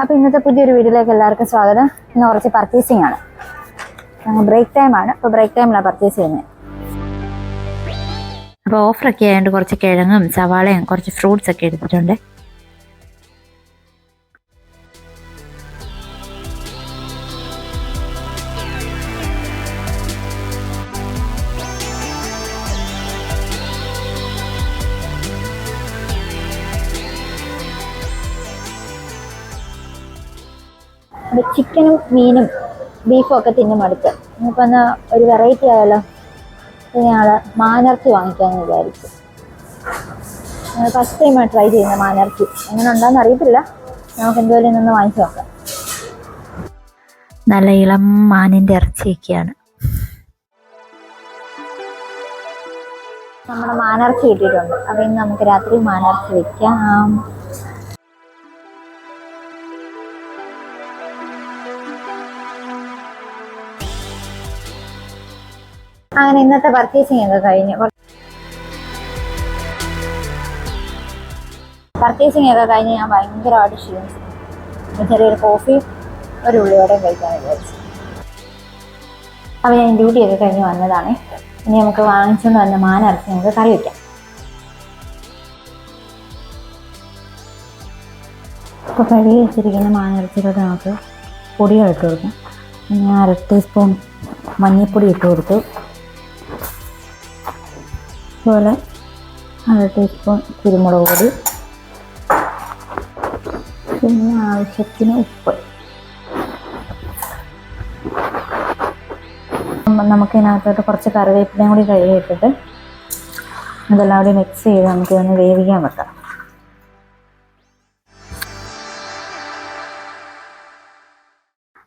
അപ്പോൾ ഇന്നത്തെ പുതിയൊരു വീഡിയോയിലേക്ക് എല്ലാവർക്കും സ്വാഗതം. ഇന്ന് കുറച്ച് പർച്ചേസിംഗ് ആണ്. ബ്രേക്ക് ടൈം ആണ്. അപ്പോൾ ബ്രേക്ക് ടൈമിലാണ് പർച്ചേസ് ചെയ്യുന്നത് അപ്പോൾ ഓഫറൊക്കെ ആയതുകൊണ്ട് കുറച്ച് കിഴങ്ങും സവാളയും കുറച്ച് ഫ്രൂട്ട്സ് ഒക്കെ എടുത്തിട്ടുണ്ട്. ചിക്കനും മീനും ബീഫും ഒക്കെ തിന്നു മടുത്ത് ഇനിയിപ്പോൾ എന്നാൽ ഒരു വെറൈറ്റി ആയാലോ? ഞാൻ ഞങ്ങൾ വാങ്ങിക്കാൻ വാങ്ങിക്കാമെന്ന് വിചാരിച്ചു. ഫസ്റ്റ് ടൈമാണ് ട്രൈ ചെയ്യുന്നത് മാനർച്ചി. എങ്ങനെ ഉണ്ടെന്ന് അറിയത്തില്ല. നമുക്ക് എന്തുപോലെ നിന്ന് വാങ്ങിച്ചു നോക്കാം. നല്ല ഇളം മാനിന്റെ ഇറച്ചിയൊക്കെയാണ്. നമ്മുടെ മാനർച്ചി കിട്ടിയിട്ടുണ്ട്. അപ്പം ഇന്ന് നമുക്ക് രാത്രി മാനർച്ചി വെക്കാം. അങ്ങനെ ഇന്നത്തെ പർച്ചേസിങ് ഒക്കെ കഴിഞ്ഞു. പർച്ചേസിങ് ഒക്കെ കഴിഞ്ഞ് ഞാൻ ഭയങ്കരമായിട്ട് ക്ഷീണിച്ചു. ചെറിയൊരു കോഫി ഒരു ഉള്ളിയോടെയും കഴിക്കാൻ വിചാരിച്ചു. അപ്പോൾ ഞാൻ ഡ്യൂട്ടി ഒക്കെ കഴിഞ്ഞ് വന്നതാണ്. ഇനി നമുക്ക് വാങ്ങിച്ചുകൊണ്ട് വന്ന മാനിറച്ചി നമുക്ക് കറി വയ്ക്കാം ഇപ്പോൾ കഴുകി വെച്ചിരിക്കുന്ന മാനിറച്ചിയിലോട്ട് നമുക്ക് പൊടികൾ ഇട്ട് കൊടുക്കാം. ഞാൻ അര ടീസ്പൂൺ മഞ്ഞൾപ്പൊടി ഇട്ട് കൊടുത്തു. അതുപോലെ അര ടീസ്പൂൺ കുരുമുളക് പൊടി പിന്നെ ആവശ്യത്തിന് ഉപ്പ്. നമ്മ- നമുക്ക് ഇതിനകത്തോട്ട് കുറച്ച് കറിവേപ്പിലയും കൂടി കഴുകിയിട്ടിട്ട് ഇതെല്ലാം കൂടി മിക്സ് ചെയ്ത് നമുക്ക് ഇതൊന്ന് വേവിക്കാൻ വെക്കാം.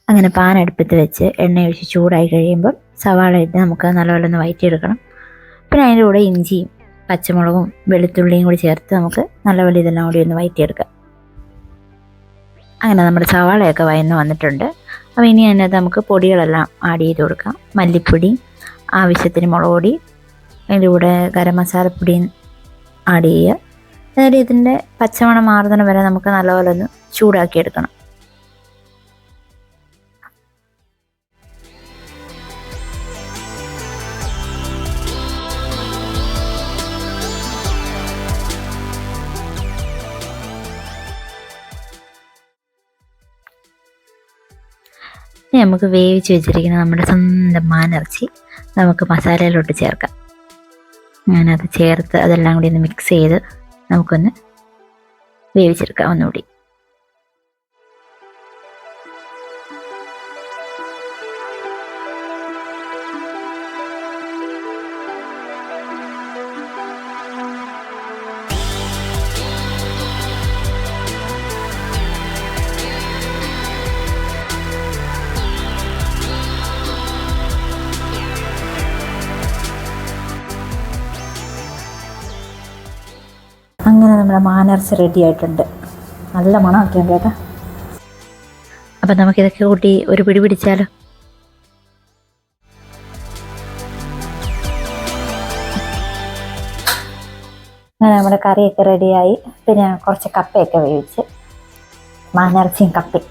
അങ്ങനെ പാൻ അടുപ്പത്ത് വെച്ച് എണ്ണ ഒഴിച്ച് ചൂടായി കഴിയുമ്പോൾ സവാള ഇട്ട് നമുക്ക് നല്ലപോലെ ഒന്ന് വയറ്റിയെടുക്കണം. പിന്നെ അതിന്റെ കൂടെ ഇഞ്ചിയും പച്ചമുളകും വെളുത്തുള്ളിയും കൂടി ചേർത്ത് നമുക്ക് നല്ലപോലെ ഇതെല്ലാം കൂടി ഒന്ന് വയറ്റിയെടുക്കാം. അങ്ങനെ നമ്മുടെ സവാളയൊക്കെ വയന്ന് വന്നിട്ടുണ്ട്. അപ്പോൾ ഇനി അതിനകത്ത് നമുക്ക് പൊടികളെല്ലാം ആഡ് ചെയ്ത് കൊടുക്കാം. മല്ലിപ്പൊടി ആവശ്യത്തിന് മുളക് പൊടി അതിന്റെ കൂടെ ഗരം മസാലപ്പൊടിയും ആഡ് ചെയ്യുക. അതായത് ഇതിന്റെ പച്ചമണം മാറുന്നതിന് വരെ നമുക്ക് നല്ലപോലെ ഒന്ന് ചൂടാക്കി എടുക്കണം ഇനി നമുക്ക് വേവിച്ച് വെച്ചിരിക്കുന്ന നമ്മുടെ സ്വന്തം മാനിറച്ചി നമുക്ക് മസാലയിലോട്ട് ചേർക്കാം. ഞാനത് ചേർത്ത് അതെല്ലാം കൂടി ഒന്ന് മിക്സ് ചെയ്ത് നമുക്കൊന്ന് വേവിച്ചെടുക്കാം ഒന്നുകൂടി. അങ്ങനെ നമ്മുടെ മാനർസ് റെഡി ആയിട്ടുണ്ട്. നല്ല മണമൊക്കെ ഉണ്ട് കേട്ടോ. അപ്പം നമുക്കിതൊക്കെ കൂട്ടി ഒരു പിടി പിടിച്ചാലോ? അങ്ങനെ നമ്മുടെ കറിയൊക്കെ റെഡിയായി പിന്നെ കുറച്ച് കപ്പയൊക്കെ വേവിച്ച്. മാനർച്ചയും കപ്പയും.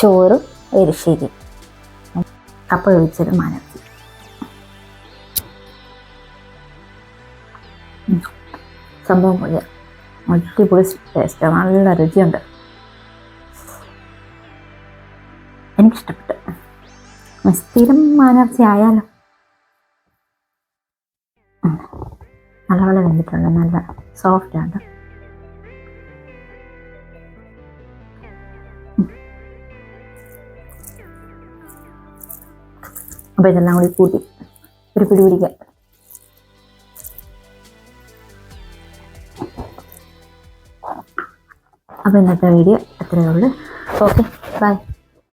ചോറും എരിശ്ശേരി കപ്പ വേവിച്ചത് മാനിറച്ചി സംഭവം പൊളിയ അടിപൊളി ടേസ്റ്റ് നല്ല രുചിയുണ്ട്. എനിക്കിഷ്ടപ്പെട്ടു. സ്ഥിരം മാനർജി ആയാലോ? നല്ല നല്ലപോലെ വെന്തിട്ടുണ്ട്. നല്ല സോഫ്റ്റ് ആണ്. അപ്പോൾ ഇതെല്ലാം കൂടി കൂട്ടി. ഒരു പിടി പിടിക്കാം അപ്പോൾ ഇന്നത്തെ വീഡിയോ അത്രയേ ഉള്ളൂ. Okay bye